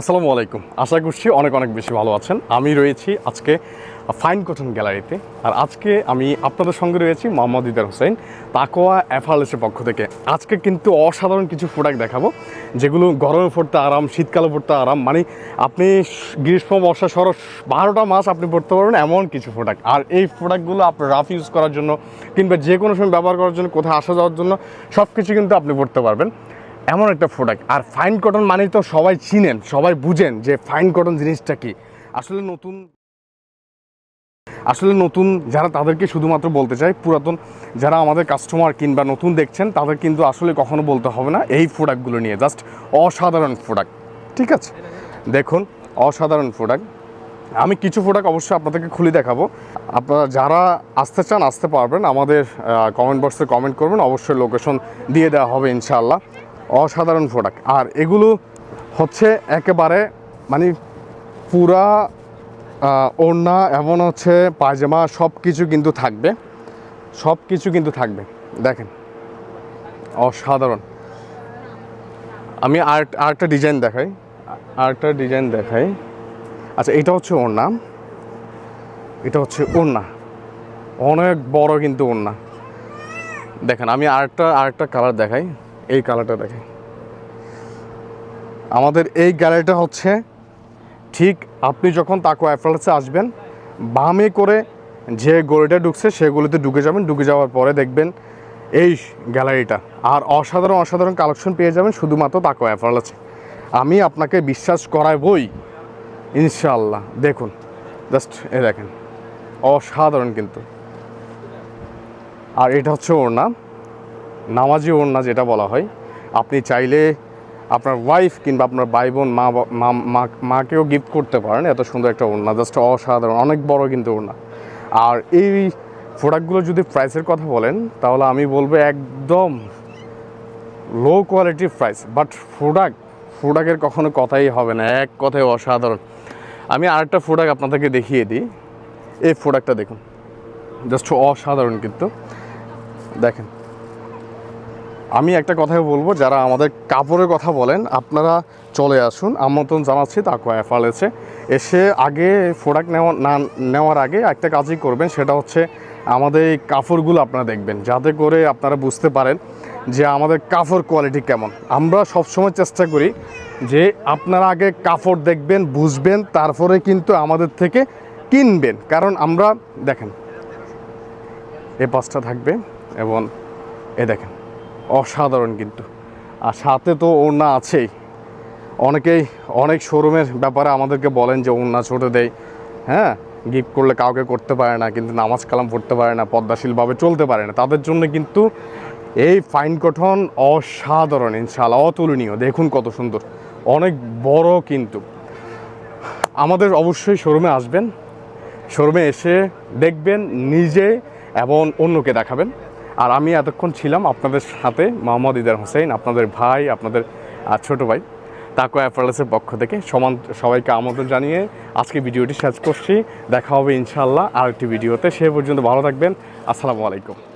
আসসালামু আলাইকুম। আশা করছি অনেক অনেক বেশি ভালো আছেন। আমি রয়েছি আজকে ফাইন কটন গ্যালারিতে। আর আজকে আমি আপনাদের সঙ্গে রয়েছি মোহাম্মদ ইদার হোসেন তাকোয়া এফআরএসের পক্ষ থেকে। আজকে কিন্তু অসাধারণ কিছু প্রোডাক্ট দেখাবো, যেগুলো গরমে পড়তে আরাম শীতকালে পড়তে আরাম। মানে আপনি গ্রীষ্ম, বর্ষা, শরৎ, বারোটা মাস আপনি পড়তে পারবেন এমন কিছু প্রোডাক্ট আর এই প্রোডাক্টগুলো আপনার রাফ ইউজ করার জন্য কিংবা যে কোনো সময় ব্যবহার করার জন্য কোথায় আসা যাওয়ার জন্য সব কিছু কিন্তু আপনি পড়তে পারবেন। এমন একটা প্রোডাক্ট আর ফাইন কটন মানে তো সবাই চিনেন, সবাই বুঝেন যে ফাইন কটন জিনিসটা কি। আসলে নতুন আসলে নতুন যারা তাদেরকে শুধুমাত্র বলতে চাই, পুরাতন যারা আমাদের কাস্টমার কিংবা নতুন দেখছেন, তাদের কিন্তু আসলে কখনো বলতে হবে না এই প্রোডাক্টগুলো নিয়ে। জাস্ট অসাধারণ প্রোডাক্ট ঠিক আছে? দেখুন, অসাধারণ প্রোডাক্ট আমি কিছু প্রোডাক্ট অবশ্যই আপনাদেরকে খুলে দেখাবো। আপনারা যারা আসতে চান, আসতে পারবেন। আমাদের কমেন্ট বক্সে কমেন্ট করবেন। অবশ্যই লোকেশন দিয়ে দেওয়া হবে ইনশাআল্লাহ। অসাধারণ প্রোডাক্ট আর এগুলো হচ্ছে একেবারে মানে পুরা ওড়না এমন হচ্ছে পায়জামা সব কিছু কিন্তু থাকবে। সব কিছু কিন্তু থাকবে। দেখেন, অসাধারণ। আমি আর আরেকটা ডিজাইন দেখাই। আরেকটা ডিজাইন দেখাই। আচ্ছা এটা হচ্ছে ওড়না। এটা হচ্ছে ওড়না। অনেক বড় কিন্তু ওড়না। দেখেন, আমি আরেকটা আরেকটা কালার দেখাই। এই কালারটা দেখাই আমাদের এই গ্যালারিটা হচ্ছে ঠিক আপনি যখন তাকো অ্যাফ্রালসে আসবেন, বামে করে যে গলিটা ঢুকছে সেগুলিতে ঢুকে যাবেন। ঢুকে যাওয়ার পরে দেখবেন এই গ্যালারিটা। আর অসাধারণ অসাধারণ কালেকশন পেয়ে যাবেন শুধুমাত্র তাকো অ্যাফ্রালসে আমি আপনাকে বিশ্বাস করাই বই ইনশাল্লাহ দেখুন, জাস্ট এ দেখেন, অসাধারণ কিন্তু। আর এটা হচ্ছে ওড়না। নামাজি ওড়না যেটা বলা হয়, আপনি চাইলে আপনার ওয়াইফ কিংবা আপনার ভাই বোন মা মাকেও গিফট করতে পারেন, এত সুন্দর একটা ওড়না জাস্ট অসাধারণ, অনেক বড় কিন্তু ওড়না। আর এই প্রোডাক্টগুলো যদি প্রাইসের কথা বলেন, তাহলে আমি বলব একদম লো কোয়ালিটির প্রাইস বাট প্রোডাক্ট প্রোডাক্টের কখনো কথাই হবে না, এক কথায় অসাধারণ। আমি আরেকটা প্রোডাক্ট আপনাদেরকে দেখিয়ে দিই, এই প্রোডাক্টটা দেখুন জাস্ট অসাধারণ কিন্তু, দেখেন। আমি একটা কথাই বলব, যারা আমাদের কাপড়ের কথা বলেন, আপনারা চলে আসুন। আমন্ত্রণ জানাচ্ছি তাকো এফআলএসে এসে আগে প্রোডাক্ট নেওয়া না, নেওয়ার আগে একটা কাজই করবেন, সেটা হচ্ছে আমাদের এই কাপড়গুলো আপনারা দেখবেন, যাতে করে আপনারা বুঝতে পারেন যে আমাদের কাপড় কোয়ালিটি কেমন। আমরা সবসময় চেষ্টা করি যে আপনারা আগে কাপড় দেখবেন, বুঝবেন, তারপরে কিন্তু আমাদের থেকে কিনবেন। কারণ আমরা, দেখেন, এ পাঁচটা থাকবে এবং এ দেখেন। অসাধারণ কিন্তু। আর সাথে তো ওড়না আছেই। অনেকেই অনেক শোরুমের ব্যাপারে আমাদেরকে বলেন যে ওড়না ছোটো দেয় হ্যাঁ গিফট করলে কাউকে করতে পারে না, কিন্তু নামাজ কালাম পড়তে পারে না পদ্মাশীলভাবে চলতে পারে না। তাদের জন্য কিন্তু এই ফাইন কটন অসাধারণ ইনশাল্লাহ অতুলনীয়। দেখুন কত সুন্দর। অনেক বড় কিন্তু। আমাদের অবশ্যই শোরুমে আসবেন। শোরুমে এসে দেখবেন, নিজে এবং অন্যকে দেখাবেন। আর আমি এতক্ষণ ছিলাম আপনাদের সাথে মোহাম্মদ ইদার হোসেন, আপনাদের ভাই, আপনাদের ছোট ভাই, তাকো অ্যাপারেলসের পক্ষ থেকে সমান, সবাইকে আমন্ত্রণ জানিয়ে আজকে ভিডিওটি শেষ করছি। দেখা হবে ইনশাল্লাহ আর একটি ভিডিওতে। সে পর্যন্ত ভালো থাকবেন। আসসালামু আলাইকুম।